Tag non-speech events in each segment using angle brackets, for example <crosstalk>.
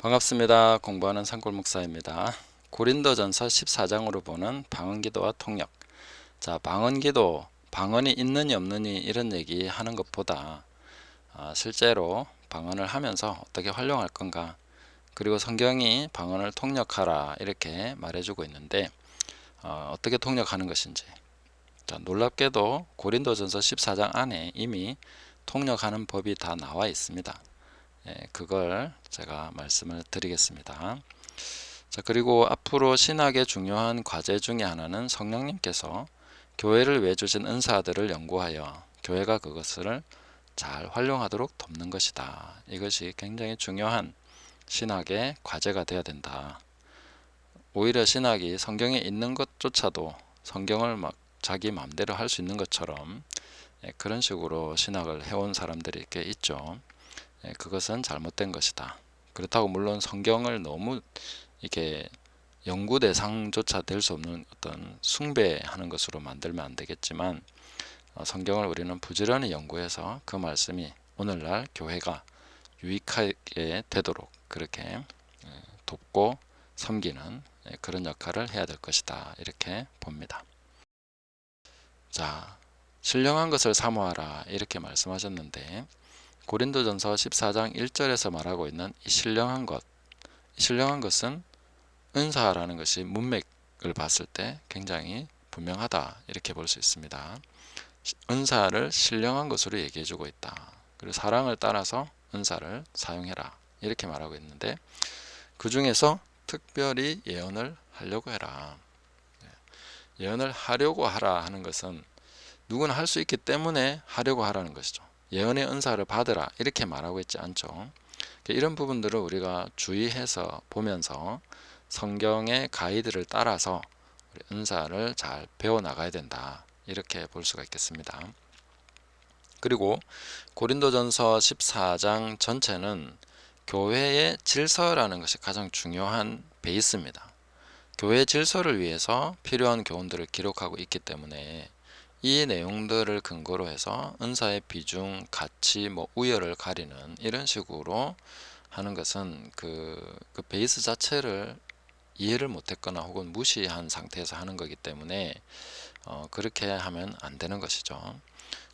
반갑습니다. 공부하는 산골 목사입니다. 고린도전서 14장으로 보는 방언기도와 통역. 자, 방언기도, 방언이 있느니 없느니 이런 얘기 하는 것보다 아, 실제로 방언을 하면서 어떻게 활용할 건가 그리고 성경이 방언을 통역하라 이렇게 말해주고 있는데 어, 떻게 통역하는 것인지 자, 놀랍게도 고린도전서 14장 안에 이미 통역하는 법이 다 나와 있습니다. 예, 그걸 제가 말씀을 드리겠습니다. 자, 그리고 앞으로 신학의 중요한 과제 중에 하나는 성령님께서 교회를 위해 주신 은사들을 연구하여 교회가 그것을 잘 활용하도록 돕는 것이다. 이것이 굉장히 중요한 신학의 과제가 되어야 된다. 오히려 신학이 성경에 있는 것조차도 성경을 막 자기 마음대로 할 수 있는 것처럼 예, 그런 식으로 신학을 해온 사람들이 꽤 있죠. 예, 그것은 잘못된 것이다. 그렇다고 물론 성경을 너무 이렇게 연구 대상조차 될 수 없는 어떤 숭배하는 것으로 만들면 안 되겠지만 어, 성경을 우리는 부지런히 연구해서 그 말씀이 오늘날 교회가 유익하게 되도록 그렇게 예, 돕고 섬기는 예, 그런 역할을 해야 될 것이다 이렇게 봅니다. 자 신령한 것을 사모하라 이렇게 말씀하셨는데 고린도전서 14장 1절에서 말하고 있는 이 신령한 것, 이 신령한 것은 은사라는 것이 문맥을 봤을 때 굉장히 분명하다 이렇게 볼 수 있습니다. 은사를 신령한 것으로 얘기해 주고 있다. 그리고 사랑을 따라서 은사를 사용해라 이렇게 말하고 있는데 그 중에서 특별히 예언을 하려고 해라. 예, 예언을 하려고 하라 하는 것은 누구나 할 수 있기 때문에 하려고 하라는 것이죠. 예언의 은사를 받으라 이렇게 말하고 있지 않죠. 그러니까 이런 부분들을 우리가 주의해서 보면서 성경의 가이드를 따라서 은사를 잘 배워 나가야 된다 이렇게 볼 수가 있겠습니다. 그리고 고린도전서 14장 전체는 교회의 질서라는 것이 가장 중요한 베이스입니다. 교회 질서를 위해서 필요한 교훈들을 기록하고 있기 때문에 이 내용들을 근거로 해서 은사의 비중, 가치, 뭐 우열을 가리는 이런 식으로 하는 것은 그, 그 베이스 자체를 이해를 못했거나 혹은 무시한 상태에서 하는 거기 때문에 어, 그렇게 하면 안 되는 것이죠.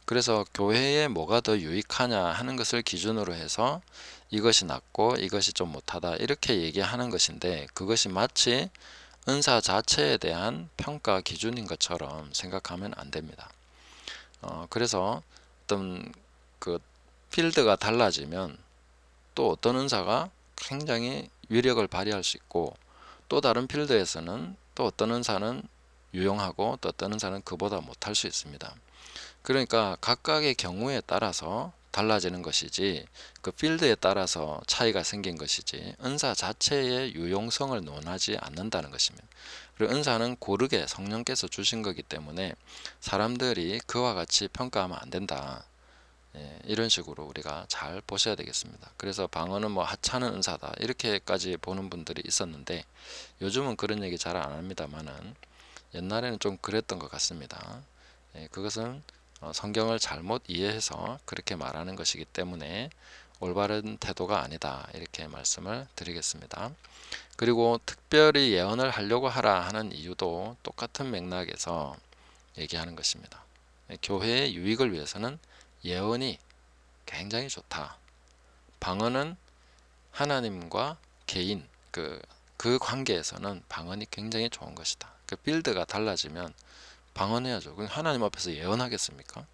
그래서 교회에 뭐가 더 유익하냐 하는 것을 기준으로 해서 이것이 낫고 이것이 좀 못하다 이렇게 얘기하는 것인데 그것이 마치 은사 자체에 대한 평가 기준인 것처럼 생각하면 안 됩니다. 어, 그래서 어떤 그 필드가 달라지면 또 어떤 은사가 굉장히 위력을 발휘할 수 있고 또 다른 필드에서는 또 어떤 은사는 유용하고 또 어떤 은사는 그보다 못할 수 있습니다. 그러니까 각각의 경우에 따라서 달라지는 것이지 그 필드에 따라서 차이가 생긴 것이지 은사 자체의 유용성을 논하지 않는다는 것입니다. 그리고 은사는 고르게 성령께서 주신 거기 때문에 사람들이 그와 같이 평가하면 안 된다. 예, 이런 식으로 우리가 잘 보셔야 되겠습니다. 그래서 방언은 뭐 하찮은 은사다 이렇게까지 보는 분들이 있었는데 요즘은 그런 얘기 잘 안 합니다만은 옛날에는 좀 그랬던 것 같습니다. 예, 그것은 어, 성경을 잘못 이해해서 그렇게 말하는 것이기 때문에 올바른 태도가 아니다 이렇게 말씀을 드리겠습니다. 그리고 특별히 예언을 하려고 하라 하는 이유도 똑같은 맥락에서 얘기하는 것입니다. 교회의 유익을 위해서는 예언이 굉장히 좋다. 방언은 하나님과 개인 그, 그 관계에서는 방언이 굉장히 좋은 것이다. 그 빌드가 달라지면 방언해야죠. 하나님 앞에서 예언하겠습니까?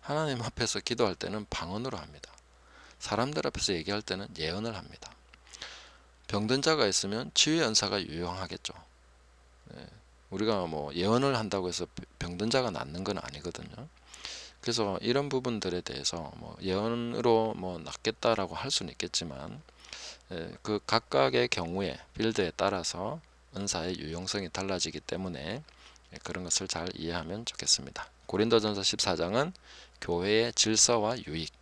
하나님 앞에서 기도할 때는 방언으로 합니다. 사람들 앞에서 얘기할 때는 예언을 합니다. 병든 자가 있으면 치유 연사가 유용하겠죠. 네. 우리가 뭐 예언을 한다고 해서 병든 자가 낫는 건 아니거든요. 그래서 이런 부분들에 대해서 뭐 예언으로 뭐 낫겠다라고 할 수는 있겠지만 예, 그 각각의 경우에 빌드에 따라서 은사의 유용성이 달라지기 때문에 예, 그런 것을 잘 이해하면 좋겠습니다. 고린도전서 14장은 교회의 질서와 유익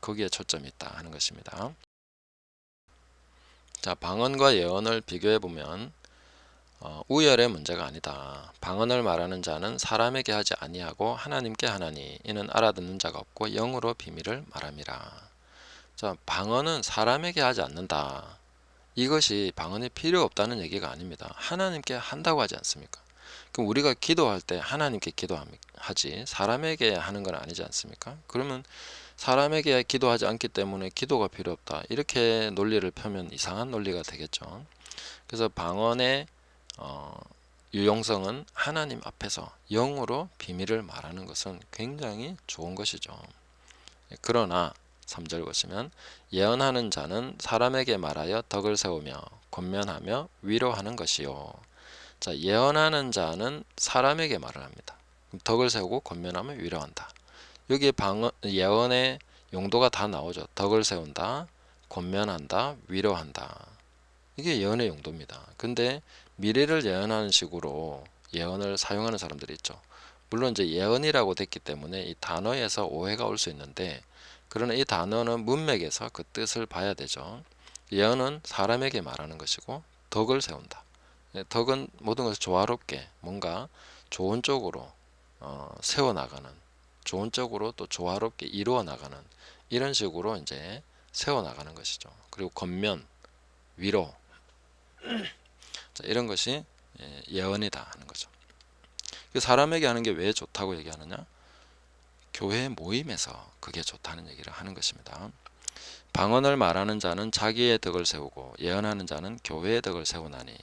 거기에 초점이 있다 하는 것입니다. 자 방언과 예언을 비교해 보면 어, 우열의 문제가 아니다. 방언을 말하는 자는 사람에게 하지 아니하고 하나님께 하나니 이는 알아듣는 자가 없고 영으로 비밀을 말함이라. 자 방언은 사람에게 하지 않는다. 이것이 방언이 필요 없다는 얘기가 아닙니다. 하나님께 한다고 하지 않습니까? 그럼 우리가 기도할 때 하나님께 기도하지 사람에게 하는 건 아니지 않습니까? 그러면 사람에게 기도하지 않기 때문에 기도가 필요 없다. 이렇게 논리를 펴면 이상한 논리가 되겠죠. 그래서 방언의 어, 유용성은 하나님 앞에서 영으로 비밀을 말하는 것은 굉장히 좋은 것이죠. 그러나 3절 보시면 예언하는 자는 사람에게 말하여 덕을 세우며 권면하며 위로하는 것이요. 자, 예언하는 자는 사람에게 말을 합니다. 덕을 세우고 권면하며 위로한다. 여기에 방언, 예언의 용도가 다 나오죠. 덕을 세운다, 권면한다, 위로한다. 이게 예언의 용도입니다. 근데 미래를 예언하는 식으로 예언을 사용하는 사람들이 있죠. 물론 이제 예언이라고 됐기 때문에 이 단어에서 오해가 올 수 있는데 그러나 이 단어는 문맥에서 그 뜻을 봐야 되죠. 예언은 사람에게 말하는 것이고 덕을 세운다. 예, 덕은 모든 것을 조화롭게 뭔가 좋은 쪽으로 어, 세워나가는 좋은 쪽으로 또 조화롭게 이루어 나가는 이런 식으로 이제 세워 나가는 것이죠. 그리고 겉면 위로 <clears throat> 자, 이런 것이 예, 예언이다 하는 거죠. 그 사람에게 하는 게 왜 좋다고 얘기하느냐? 교회 모임에서 그게 좋다는 얘기를 하는 것입니다. 방언을 말하는 자는 자기의 덕을 세우고 예언하는 자는 교회의 덕을 세우나니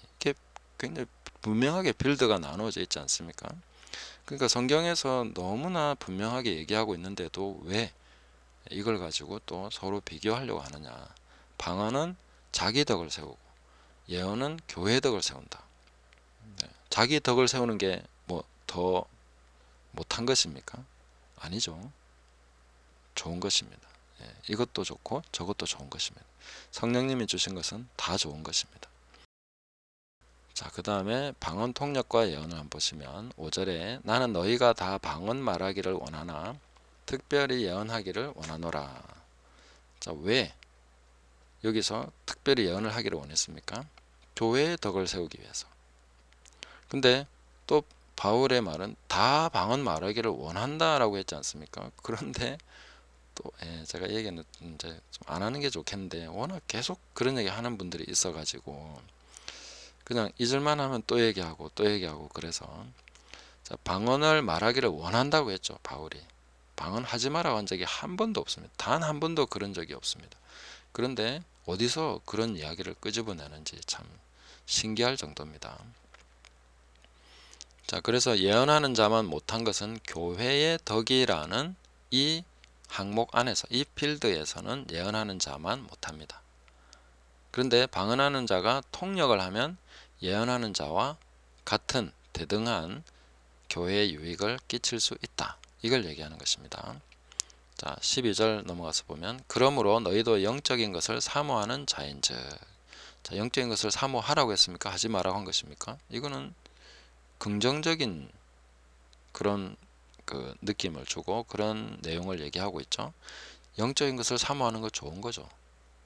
굉장히 분명하게 빌드가 나누어져 있지 않습니까? 그러니까 성경에서 너무나 분명하게 얘기하고 있는데도 왜 이걸 가지고 또 서로 비교하려고 하느냐? 방언은 자기 덕을 세우고 예언은 교회 덕을 세운다. 네. 자기 덕을 세우는 게 뭐 더 못한 것입니까? 아니죠. 좋은 것입니다. 예, 이것도 좋고 저것도 좋은 것입니다. 성령님이 주신 것은 다 좋은 것입니다. 자, 그 다음에 방언 통역과 예언을 한번 보시면 5절에 나는 너희가 다 방언 말하기를 원하나 특별히 예언하기를 원하노라. 자, 왜 여기서 특별히 예언을 하기를 원했습니까? 교회의 덕을 세우기 위해서. 근데 또 바울의 말은 다 방언 말하기를 원한다라고 했지 않습니까? <laughs> 그런데 또 예, 제가 얘기는 이제 좀 안 하는 게 좋겠는데 워낙 계속 그런 얘기 하는 분들이 있어가지고 그냥 잊을만 하면 또 얘기하고 또 얘기하고 그래서 자, 방언을 말하기를 원한다고 했죠 바울이. 방언 하지 마라 한 적이 한 번도 없습니다. 단 한 번도 그런 적이 없습니다. 그런데 어디서 그런 이야기를 끄집어내는지 참 신기할 정도입니다. 자 그래서 예언하는 자만 못한 것은 교회의 덕이라는 이 항목 안에서 이 필드에서는 예언하는 자만 못합니다. 그런데 방언하는 자가 통역을 하면 예언하는 자와 같은 대등한 교회의 유익을 끼칠 수 있다. 이걸 얘기하는 것입니다. 자, 12절 넘어가서 보면 그러므로 너희도 영적인 것을 사모하는 자인즉 자, 영적인 것을 사모하라고 했습니까? 하지 말라고 한 것입니까? 이거는 긍정적인 그런 그 느낌을 주고 그런 내용을 얘기하고 있죠. 영적인 것을 사모하는 거 좋은 거죠.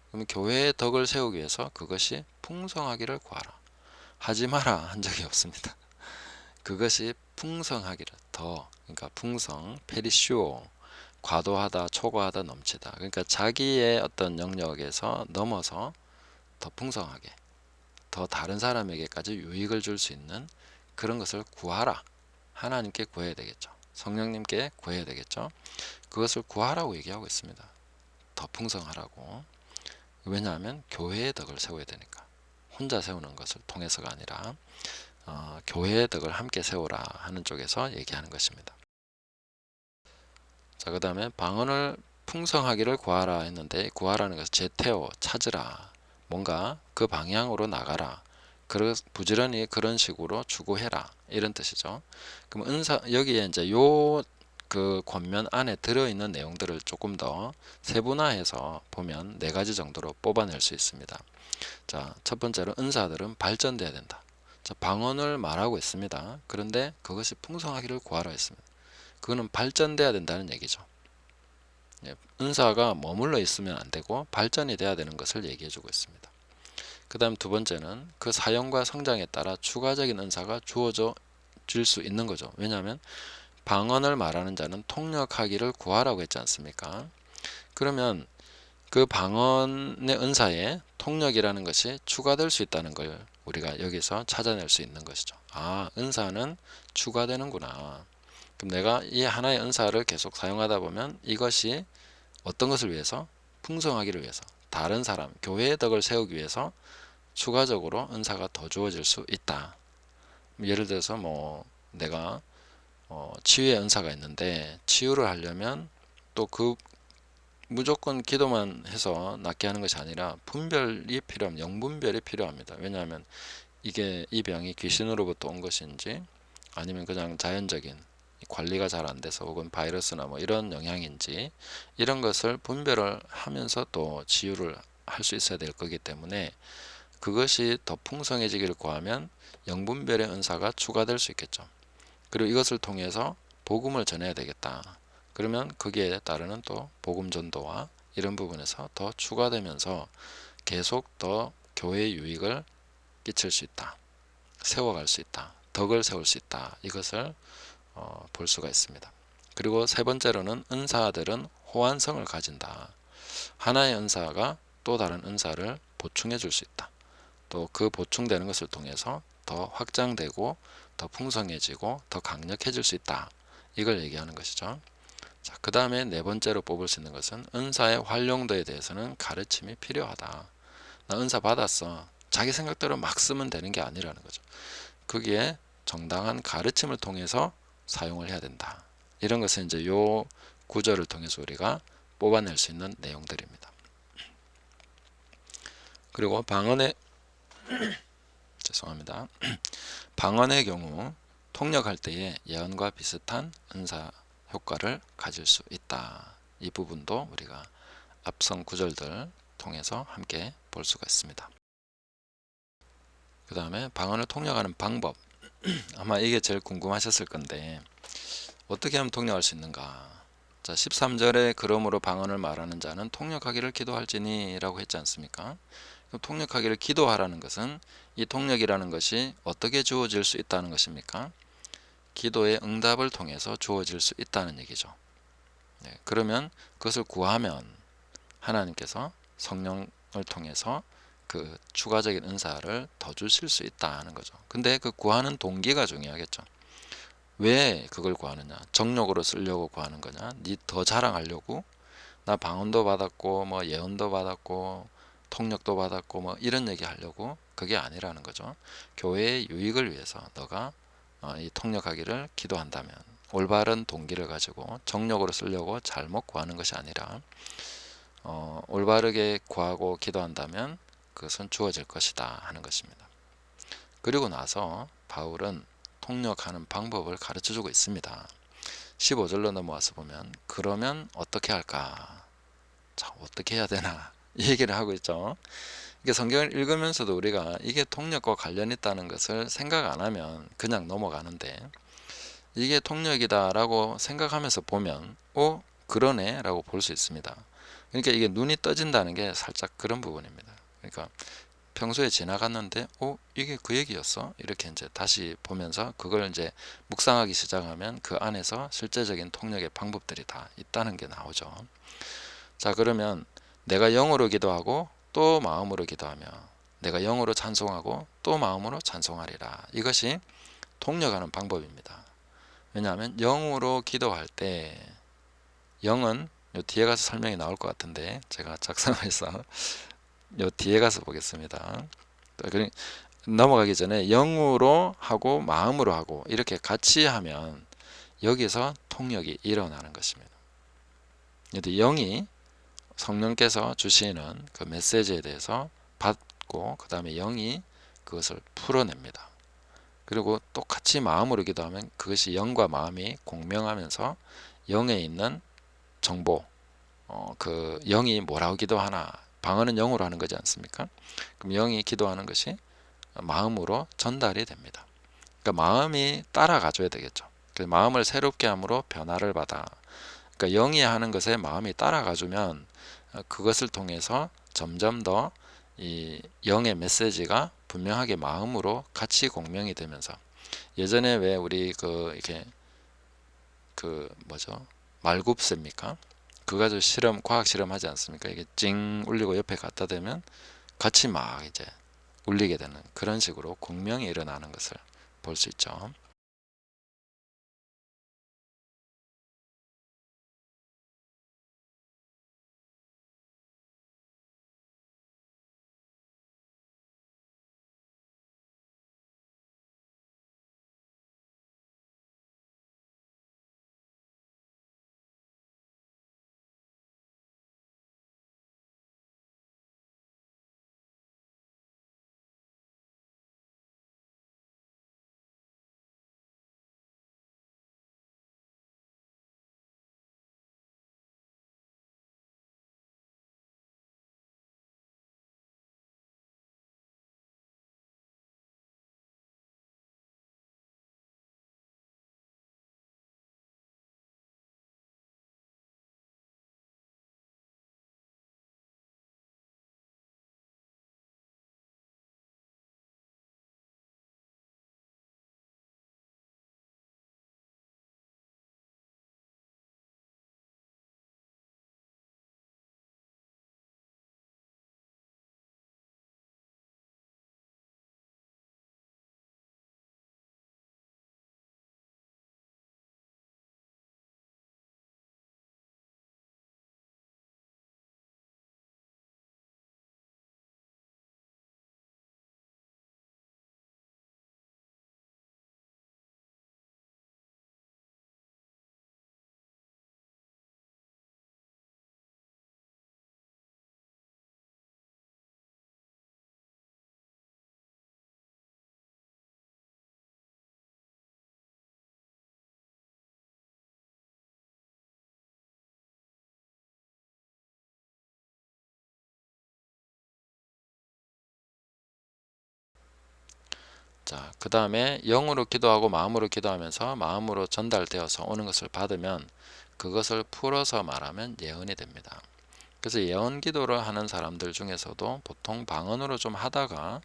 그러면 교회의 덕을 세우기 위해서 그것이 풍성하기를 구하라. 하지 마라 한 적이 없습니다. <laughs> 그것이 풍성하기를 더 그러니까 풍성 페리쇼 과도하다 초과하다 넘치다. 그러니까 자기의 어떤 영역에서 넘어서 더 풍성하게 더 다른 사람에게까지 유익을 줄 수 있는 그런 것을 구하라. 하나님께 구해야 되겠죠. 성령님께 구해야 되겠죠. 그것을 구하라고 얘기하고 있습니다. 더 풍성하라고. 왜냐하면 교회의 덕을 세워야 되니까 혼자 세우는 것을 통해서가 아니라 어, 교회의 덕을 함께 세우라 하는 쪽에서 얘기하는 것입니다. 자, 그 다음에 방언을 풍성하기를 구하라 했는데 구하라는 것은 제태오 찾으라 뭔가 그 방향으로 나가라 그 부지런히 그런 식으로 추구해라 이런 뜻이죠. 그럼 은사 여기에 이제 요 그 권면 안에 들어있는 내용들을 조금 더 세분화해서 보면 네 가지 정도로 뽑아낼 수 있습니다. 자, 첫 번째로 은사들은 발전돼야 된다. 자, 방언을 말하고 있습니다. 그런데 그것이 풍성하기를 구하라 했습니다. 그거는 발전돼야 된다는 얘기죠. 예, 은사가 머물러 있으면 안 되고 발전이 돼야 되는 것을 얘기해 주고 있습니다. 그 다음 두 번째는 그 사용과 성장에 따라 추가적인 은사가 주어져 줄 수 있는 거죠. 왜냐하면 방언을 말하는 자는 통역하기를 구하라고 했지 않습니까? 그러면 그 방언의 은사에 통력이라는 것이 추가될 수 있다는 걸 우리가 여기서 찾아낼 수 있는 것이죠. 아, 은사는 추가되는구나. 그럼 내가 이 하나의 은사를 계속 사용하다 보면 이것이 어떤 것을 위해서? 풍성하기를 위해서. 다른 사람, 교회의 덕을 세우기 위해서 추가적으로 은사가 더 주어질 수 있다. 예를 들어서 뭐 내가 어, 치유의 은사가 있는데 치유를 하려면 또 그 무조건 기도만 해서 낫게 하는 것이 아니라 분별이 필요합니다. 영분별이 필요합니다. 왜냐하면 이게 이 병이 귀신으로부터 온 것인지 아니면 그냥 자연적인 관리가 잘 안 돼서 혹은 바이러스나 뭐 이런 영향인지 이런 것을 분별을 하면서 또 치유를 할 수 있어야 될 거기 때문에 그것이 더 풍성해지기를 구하면 영분별의 은사가 추가될 수 있겠죠. 그리고 이것을 통해서 복음을 전해야 되겠다. 그러면 거기에 따르는 또 복음 전도와 이런 부분에서 더 추가되면서 계속 더 교회의 유익을 끼칠 수 있다. 세워갈 수 있다. 덕을 세울 수 있다. 이것을 어, 볼 수가 있습니다. 그리고 세 번째로는 은사들은 호환성을 가진다. 하나의 은사가 또 다른 은사를 보충해 줄 수 있다. 또 그 보충되는 것을 통해서 더 확장되고 더 풍성해지고 더 강력해질 수 있다. 이걸 얘기하는 것이죠. 자, 그 다음에 네 번째로 뽑을 수 있는 것은 은사의 활용도에 대해서는 가르침이 필요하다. 나 은사 받았어. 자기 생각대로 막 쓰면 되는 게 아니라는 거죠. 거기에 정당한 가르침을 통해서 사용을 해야 된다. 이런 것은 이제 요 구절을 통해서 우리가 뽑아낼 수 있는 내용들입니다. 그리고 방언의 <coughs> 죄송합니다. <coughs> 방언의 경우 통역할 때에 예언과 비슷한 은사 효과를 가질 수 있다. 이 부분도 우리가 앞선 구절들 통해서 함께 볼 수가 있습니다. 그 다음에 방언을 통역하는 방법 <clears throat> 아마 이게 제일 궁금하셨을 건데 어떻게 하면 통역할 수 있는가 자 13절에 그러므로 방언을 말하는 자는 통역하기를 기도할지니 라고 했지 않습니까 통역하기를 기도하라는 것은 이 통역이라는 것이 어떻게 주어질 수 있다는 것입니까 기도의 응답을 통해서 주어질 수 있다는 얘기죠 네, 그러면 그것을 구하면 하나님께서 성령을 통해서 그 추가적인 은사를 더 주실 수 있다는 거죠. 근데 그 구하는 동기가 중요하겠죠. 왜 그걸 구하느냐? 정력으로 쓰려고 구하는 거냐? 니 더 자랑하려고? 나 방언도 받았고 뭐 예언도 받았고 통역도 받았고 뭐 이런 얘기 하려고 그게 아니라는 거죠. 교회의 유익을 위해서 너가 어, 이 통역하기를 기도한다면 올바른 동기를 가지고 정력으로 쓰려고 잘못 구하는 것이 아니라 어, 올바르게 구하고 기도한다면 그것은 주어질 것이다 하는 것입니다. 그리고 나서 바울은 통역하는 방법을 가르쳐 주고 있습니다. 15절로 넘어와서 보면 그러면 어떻게 할까? 자, 어떻게 해야 되나? <laughs> 이 얘기를 하고 있죠. 이게 성경을 읽으면서도 우리가 이게 통역과 관련 있다는 것을 생각 안 하면 그냥 넘어가는데 이게 통역이다라고 생각하면서 보면 오 그러네 라고 볼 수 있습니다. 그러니까 이게 눈이 떠진다는 게 살짝 그런 부분입니다. 그러니까 평소에 지나갔는데 어 이게 그 얘기였어 이렇게 이제 다시 보면서 그걸 이제 묵상하기 시작하면 그 안에서 실제적인 통역의 방법들이 다 있다는 게 나오죠 자 그러면 내가 영어로 기도하고 또 마음으로 기도하며 내가 영어로 찬송하고 또 마음으로 찬송하리라 이것이 통역하는 방법입니다 왜냐하면 영으로 기도할 때 영은 요 뒤에 가서 설명이 나올 것 같은데 제가 작성해서 요 뒤에 가서 보겠습니다. 넘어가기 전에 영으로 하고 마음으로 하고 이렇게 같이 하면 여기서 통역이 일어나는 것입니다. 영이 성령께서 주시는 그 메시지에 대해서 받고 그 다음에 영이 그것을 풀어냅니다. 그리고 똑같이 마음으로 기도하면 그것이 영과 마음이 공명하면서 영에 있는 정보, 어, 그 영이 뭐라고 기도하나 방언은 영으로 하는 거지 않습니까? 그럼 영이 기도하는 것이 마음으로 전달이 됩니다. 그러니까 마음이 따라가 줘야 되겠죠. 마음을 새롭게 함으로 변화를 받아. 그러니까 영이 하는 것에 마음이 따라가 주면 그것을 통해서 점점 더 이 영의 메시지가 분명하게 마음으로 같이 공명이 되면서 예전에 왜 우리 그 이렇게 그 뭐죠 말굽새입니까? 그거 가지고 실험 과학 실험 하지 않습니까? 이게 찡 울리고 옆에 갖다 대면 같이 막 이제 울리게 되는 그런 식으로 공명이 일어나는 것을 볼 수 있죠. 자, 그 다음에 영으로 기도하고 마음으로 기도하면서 마음으로 전달되어서 오는 것을 받으면 그것을 풀어서 말하면 예언이 됩니다. 그래서 예언 기도를 하는 사람들 중에서도 보통 방언으로 좀 하다가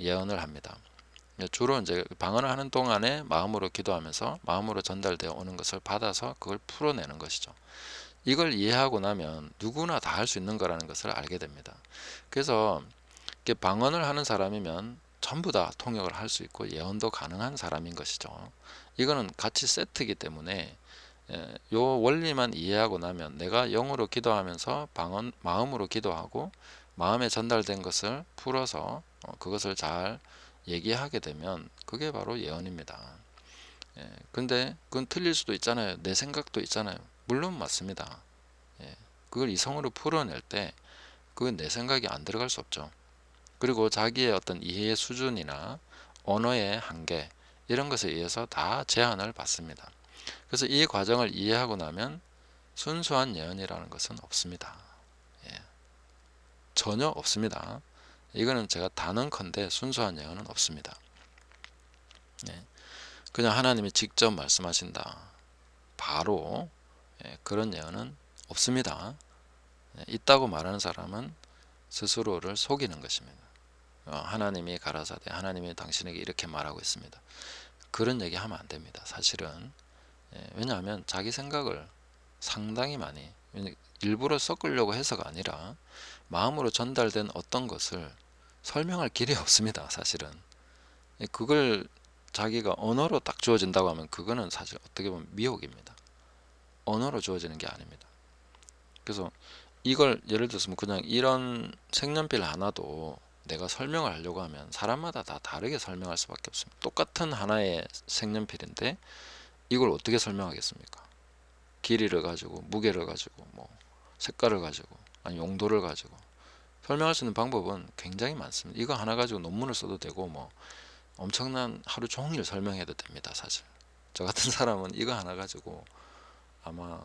예언을 합니다. 주로 이제 방언을 하는 동안에 마음으로 기도하면서 마음으로 전달되어 오는 것을 받아서 그걸 풀어내는 것이죠. 이걸 이해하고 나면 누구나 다 할 수 있는 거라는 것을 알게 됩니다. 그래서 방언을 하는 사람이면 전부 다 통역을 할 수 있고 예언도 가능한 사람인 것이죠. 이거는 같이 세트이기 때문에 예, 요 원리만 이해하고 나면 내가 영으로 기도하면서 방언 마음으로 기도하고 마음에 전달된 것을 풀어서 어, 그것을 잘 얘기하게 되면 그게 바로 예언입니다. 예, 근데 그건 틀릴 수도 있잖아요. 내 생각도 있잖아요. 물론 맞습니다. 예, 그걸 이성으로 풀어낼 때 그건 내 생각이 안 들어갈 수 없죠. 그리고 자기의 어떤 이해의 수준이나 언어의 한계 이런 것에 의해서 다 제한을 받습니다. 그래서 이 과정을 이해하고 나면 순수한 예언이라는 것은 없습니다. 예. 전혀 없습니다. 이거는 제가 단언컨대 순수한 예언은 없습니다. 예. 그냥 하나님이 직접 말씀하신다. 바로 예. 그런 예언은 없습니다. 예. 있다고 말하는 사람은 스스로를 속이는 것입니다. 어, 하나님이 가라사대 하나님이 당신에게 이렇게 말하고 있습니다. 그런 얘기 하면 안 됩니다. 사실은 예, 왜냐하면 자기 생각을 상당히 많이 일부러 섞으려고 해서가 아니라 마음으로 전달된 어떤 것을 설명할 길이 <laughs> 없습니다. 사실은 예, 그걸 자기가 언어로 딱 주어진다고 하면 그거는 사실 어떻게 보면 미혹입니다. 언어로 주어지는 게 아닙니다. 그래서 이걸 예를 들어서 뭐 그냥 이런 색연필 하나도 내가 설명을 하려고 하면 사람마다 다 다르게 설명할 수밖에 없습니다. 똑같은 하나의 색연필인데 이걸 어떻게 설명하겠습니까? 길이를 가지고 무게를 가지고 뭐 색깔을 가지고 아니 용도를 가지고 설명할 수 있는 방법은 굉장히 많습니다. 이거 하나 가지고 논문을 써도 되고 뭐 엄청난 하루 종일 설명해도 됩니다. 사실 저 같은 사람은 이거 하나 가지고 아마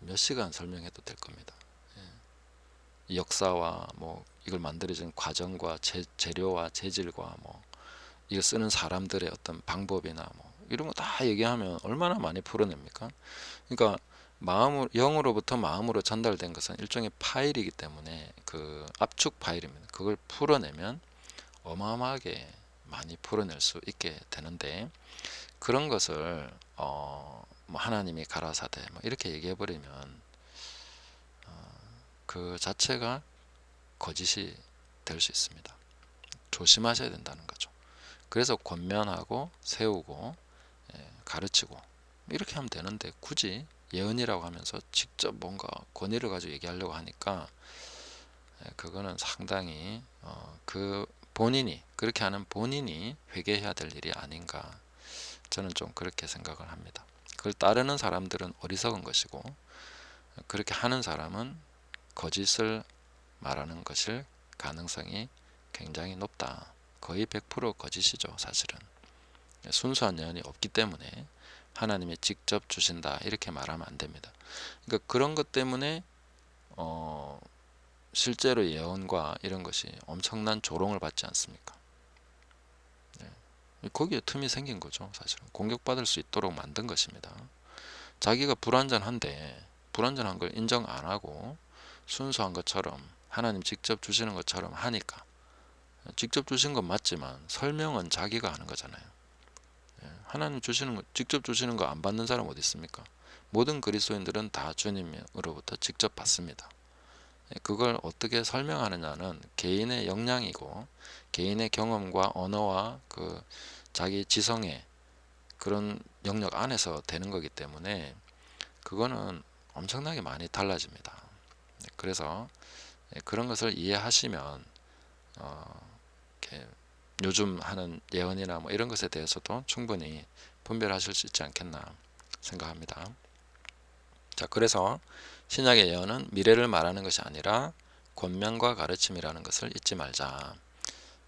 몇 시간 설명해도 될 겁니다. 예. 역사와 뭐 이걸 만들어진 과정과 재, 재료와 재질과 뭐 이거 쓰는 사람들의 어떤 방법이나 뭐 이런 거 다 얘기하면 얼마나 많이 풀어냅니까? 그러니까 마음으로 영으로부터 마음으로 전달된 것은 일종의 파일이기 때문에 그 압축 파일입니다. 그걸 풀어내면 어마어마하게 많이 풀어낼 수 있게 되는데 그런 것을 어 뭐 하나님이 가라사대 뭐 이렇게 얘기해 버리면 그 자체가 거짓이 될 수 있습니다. 조심하셔야 된다는 거죠. 그래서 권면하고 세우고 예, 가르치고 이렇게 하면 되는데 굳이 예언이라고 하면서 직접 뭔가 권위를 가지고 얘기하려고 하니까 예, 그거는 상당히 어, 그 본인이 그렇게 하는 본인이 회개해야 될 일이 아닌가 저는 좀 그렇게 생각을 합니다. 그걸 따르는 사람들은 어리석은 것이고 그렇게 하는 사람은 거짓을 말하는 것일 가능성이 굉장히 높다. 거의 100% 거짓이죠, 사실은. 순수한 예언이 없기 때문에 하나님이 직접 주신다 이렇게 말하면 안 됩니다. 그러니까 그런 것 때문에 어, 실제로 예언과 이런 것이 엄청난 조롱을 받지 않습니까? 네. 거기에 틈이 생긴 거죠, 사실은. 공격받을 수 있도록 만든 것입니다. 자기가 불완전한데 불완전한 걸 인정 안 하고 순수한 것처럼 하나님 직접 주시는 것처럼 하니까 직접 주신 건 맞지만 설명은 자기가 하는 거잖아요. 예, 하나님 주시는 거 직접 주시는 거 안 받는 사람 어디 있습니까? 모든 그리스도인들은 다 주님으로부터 직접 받습니다. 예, 그걸 어떻게 설명하느냐는 개인의 역량이고 개인의 경험과 언어와 그 자기 지성의 그런 영역 안에서 되는 거기 때문에 그거는 엄청나게 많이 달라집니다. 네, 그래서 예, 그런 것을 이해하시면 어, 요즘 하는 예언이나 뭐 이런 것에 대해서도 충분히 분별하실 수 있지 않겠나 생각합니다. 자, 그래서 신약의 예언은 미래를 말하는 것이 아니라 권면과 가르침이라는 것을 잊지 말자.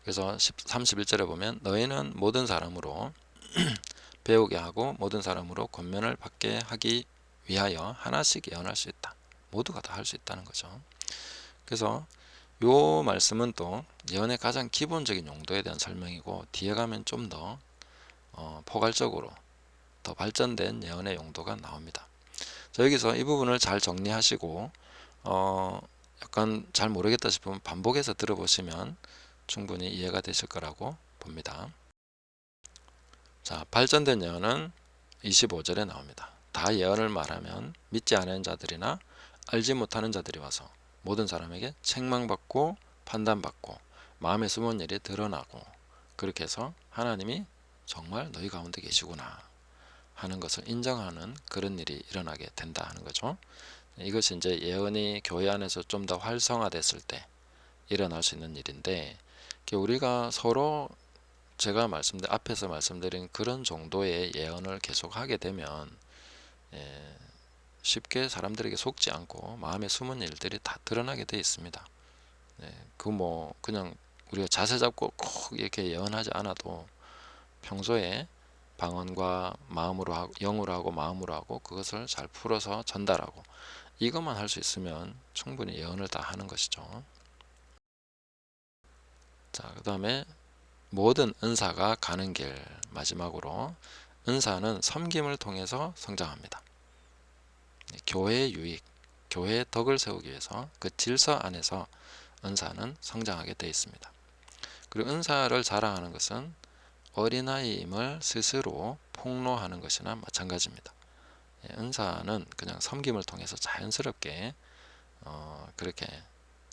그래서 31절에 보면 너희는 모든 사람으로 <clears throat> 배우게 하고 모든 사람으로 권면을 받게 하기 위하여 하나씩 예언할 수 있다. 모두가 다 할 수 있다는 거죠. 그래서 요 말씀은 또 예언의 가장 기본적인 용도에 대한 설명이고 뒤에 가면 좀더 어, 포괄적으로 더 발전된 예언의 용도가 나옵니다. 자, 여기서 이 부분을 잘 정리하시고 어, 약간 잘 모르겠다 싶으면 반복해서 들어보시면 충분히 이해가 되실 거라고 봅니다. 자, 발전된 예언은 25절에 나옵니다. 다 예언을 말하면 믿지 않은 자들이나 알지 못하는 자들이 와서 모든 사람에게 책망받고 판단받고 마음에 숨은 일이 드러나고 그렇게 해서 하나님이 정말 너희 가운데 계시구나 하는 것을 인정하는 그런 일이 일어나게 된다 하는 거죠. 이것이 이제 예언이 교회 안에서 좀 더 활성화됐을 때 일어날 수 있는 일인데 우리가 서로 제가 말씀드 앞에서 말씀드린 그런 정도의 예언을 계속 하게 되면 예, 쉽게 사람들에게 속지 않고 마음에 숨은 일들이 다 드러나게 되어 있습니다. 네, 그 뭐 그냥 우리가 자세 잡고 꼭 이렇게 예언하지 않아도 평소에 방언과 마음으로 하고 영으로 하고 마음으로 하고 그것을 잘 풀어서 전달하고 이것만 할 수 있으면 충분히 예언을 다 하는 것이죠. 자, 그 다음에 모든 은사가 가는 길 마지막으로 은사는 섬김을 통해서 성장합니다. 교회의 유익, 교회의 덕을 세우기 위해서 그 질서 안에서 은사는 성장하게 되어 있습니다. 그리고 은사를 자랑하는 것은 어린아이임을 스스로 폭로하는 것이나 마찬가지입니다. 예, 은사는 그냥 섬김을 통해서 자연스럽게 어, 그렇게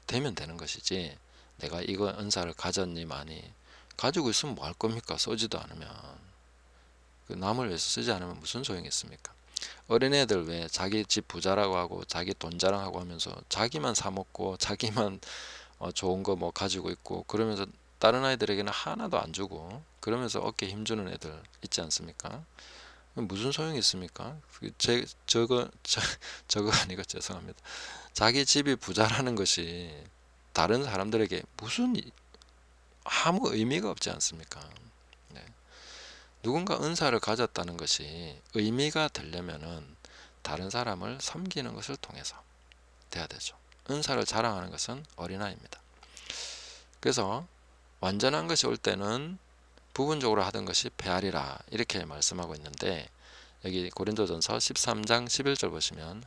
되면 되는 것이지 내가 이거 은사를 가졌니만이 가지고 있으면 뭐 할 겁니까? 쓰지도 않으면 그 남을 위해서 쓰지 않으면 무슨 소용이 있습니까? 어린애들 왜 자기 집 부자라고 하고 자기 돈 자랑하고 하면서 자기만 사 먹고 <laughs> 자기만 어 좋은 거 뭐 가지고 있고 그러면서 다른 아이들에게는 하나도 안 주고 그러면서 어깨 힘주는 애들 있지 않습니까? 무슨 소용이 있습니까? 그제 저거 저, <laughs> 저거 아니고 죄송합니다. 자기 집이 부자라는 것이 다른 사람들에게 무슨 아무 의미가 없지 않습니까? 네. 누군가 은사를 가졌다는 것이 의미가 되려면은 다른 사람을 섬기는 것을 통해서 돼야 되죠. 은사를 자랑하는 것은 어린아이입니다. 그래서 완전한 것이 올 때는 부분적으로 하던 것이 배알이라 이렇게 말씀하고 있는데 여기 고린도전서 13장 11절 보시면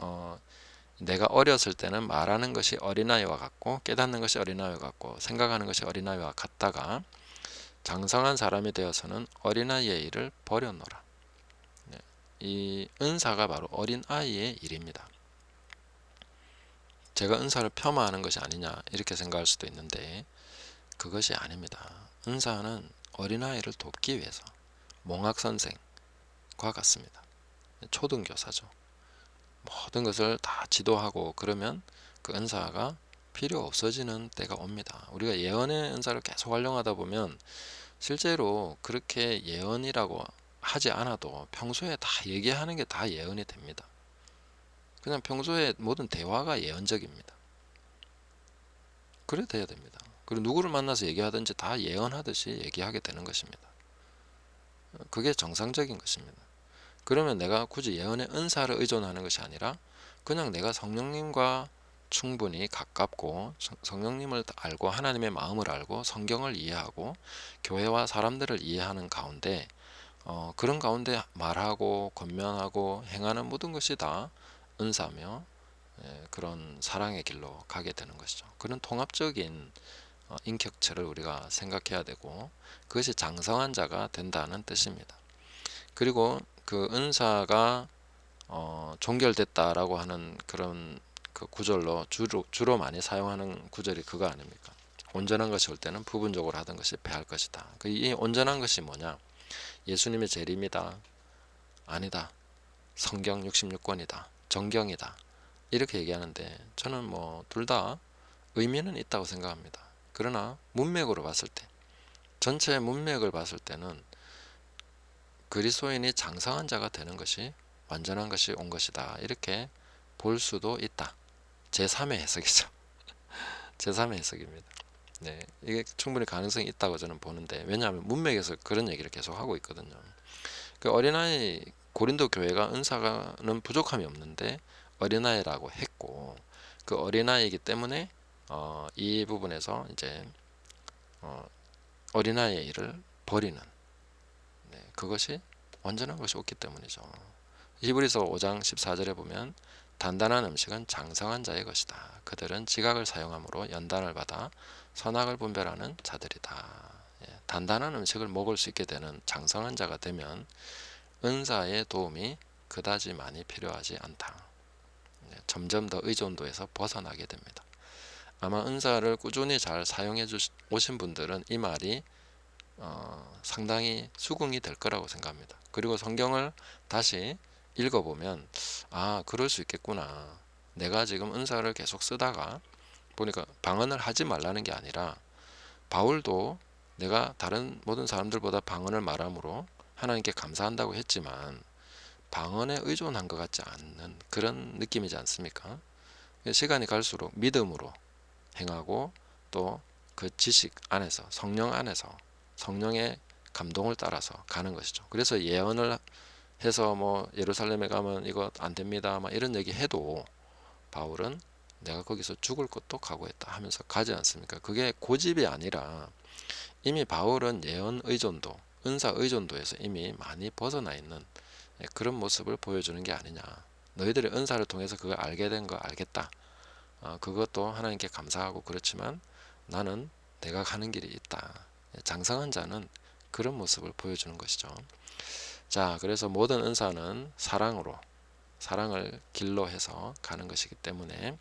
어, 내가 어렸을 때는 말하는 것이 어린아이와 같고 깨닫는 것이 어린아이와 같고 생각하는 것이 어린아이와 같다가 장성한 사람이 되어서는 어린아이의 일을 버려놓으라. 네. 이 은사가 바로 어린아이의 일입니다. 제가 은사를 폄하하는 것이 아니냐 이렇게 생각할 수도 있는데 그것이 아닙니다. 은사는 어린아이를 돕기 위해서 몽학 선생과 같습니다. 초등교사죠. 모든 것을 다 지도하고 그러면 그 은사가 필요 없어지는 때가 옵니다. 우리가 예언의 은사를 계속 활용하다 보면 실제로 그렇게 예언이라고 하지 않아도 평소에 다 얘기하는 게 다 예언이 됩니다. 그냥 평소에 모든 대화가 예언적입니다. 그래 돼야 됩니다. 그리고 누구를 만나서 얘기하든지 다 예언하듯이 얘기하게 되는 것입니다. 그게 정상적인 것입니다. 그러면 내가 굳이 예언의 은사를 의존하는 것이 아니라 그냥 내가 성령님과 충분히 가깝고 성령님을 알고 하나님의 마음을 알고 성경을 이해하고 교회와 사람들을 이해하는 가운데 어, 그런 가운데 말하고 권면하고 행하는 모든 것이 다 은사며 예, 그런 사랑의 길로 가게 되는 것이죠. 그런 통합적인 어, 인격체를 우리가 생각해야 되고 그것이 장성한 자가 된다는 뜻입니다. 그리고 그 은사가 어, 종결됐다라고 하는 그런 그 구절로 주로, 주로 많이 사용하는 구절이 그거 아닙니까? 온전한 것이 올 때는 부분적으로 하던 것이 배할 것이다. 그이 온전한 것이 뭐냐? 예수님의 재림이다. 아니다. 성경 66권이다. 정경이다. 이렇게 얘기하는데 저는 뭐 둘 다 의미는 있다고 생각합니다. 그러나 문맥으로 봤을 때 전체 문맥을 봤을 때는 그리스도인이 장성한 자가 되는 것이 완전한 것이 온 것이다. 이렇게 볼 수도 있다. 제3의 해석이죠. <laughs> 제3의 해석입니다. 네, 이게 충분히 가능성이 있다고 저는 보는데 왜냐하면 문맥에서 그런 얘기를 계속 하고 있거든요. 그 어린아이 고린도 교회가 은사가는 부족함이 없는데 어린아이라고 했고 그 어린아이이기 때문에 어, 이 부분에서 이제 어, 어린아이의 일을 버리는 네, 그것이 완전한 것이 없기 때문이죠. 히브리서 5장 14절에 보면 단단한 음식은 장성한 자의 것이다. 그들은 지각을 사용함으로 연단을 받아 선악을 분별하는 자들이다. 예, 단단한 음식을 먹을 수 있게 되는 장성한 자가 되면 은사의 도움이 그다지 많이 필요하지 않다. 예, 점점 더 의존도에서 벗어나게 됩니다. 아마 은사를 꾸준히 잘 사용해 오신 분들은 이 말이 어, 상당히 수긍이 될 거라고 생각합니다. 그리고 성경을 다시 읽어보면 아 그럴 수 있겠구나 내가 지금 은사를 계속 쓰다가 보니까 방언을 하지 말라는 게 아니라 바울도 내가 다른 모든 사람들보다 방언을 말함으로 하나님께 감사한다고 했지만 방언에 의존한 것 같지 않는 그런 느낌이지 않습니까? 시간이 갈수록 믿음으로 행하고 또 그 지식 안에서 성령 안에서 성령의 감동을 따라서 가는 것이죠. 그래서 예언을 해서 뭐 예루살렘에 가면 이거 안 됩니다. 막 이런 얘기 해도 바울은 내가 거기서 죽을 것도 각오했다 하면서 가지 않습니까? 그게 고집이 아니라 이미 바울은 예언 의존도, 은사 의존도에서 이미 많이 벗어나 있는 그런 모습을 보여주는 게 아니냐. 너희들의 은사를 통해서 그걸 알게 된 거 알겠다. 어, 그것도 하나님께 감사하고 그렇지만 나는 내가 가는 길이 있다. 장성한 자는 그런 모습을 보여주는 것이죠. 자, 그래서 모든 은사는 사랑으로 사랑을 길로 해서 가는 것이기 때문에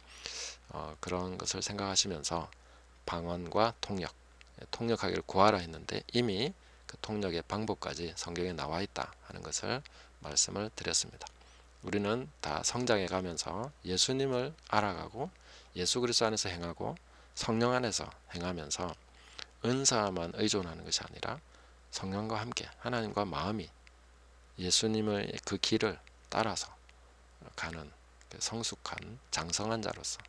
어, 그런 것을 생각하시면서 방언과 통역, 통역하기를 구하라 했는데 이미 그 통역의 방법까지 성경에 나와 있다 하는 것을 말씀을 드렸습니다. 우리는 다 성장해 가면서 예수님을 알아가고 예수 그리스도 안에서 행하고 성령 안에서 행하면서 은사만 의존하는 것이 아니라 성령과 함께 하나님과 마음이 예수님의 그 길을 따라서 가는 그 성숙한 장성한 자로서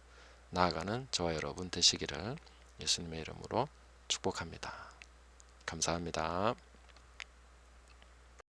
나아가는 저와 여러분 되시기를 예수님의 이름으로 축복합니다. 감사합니다.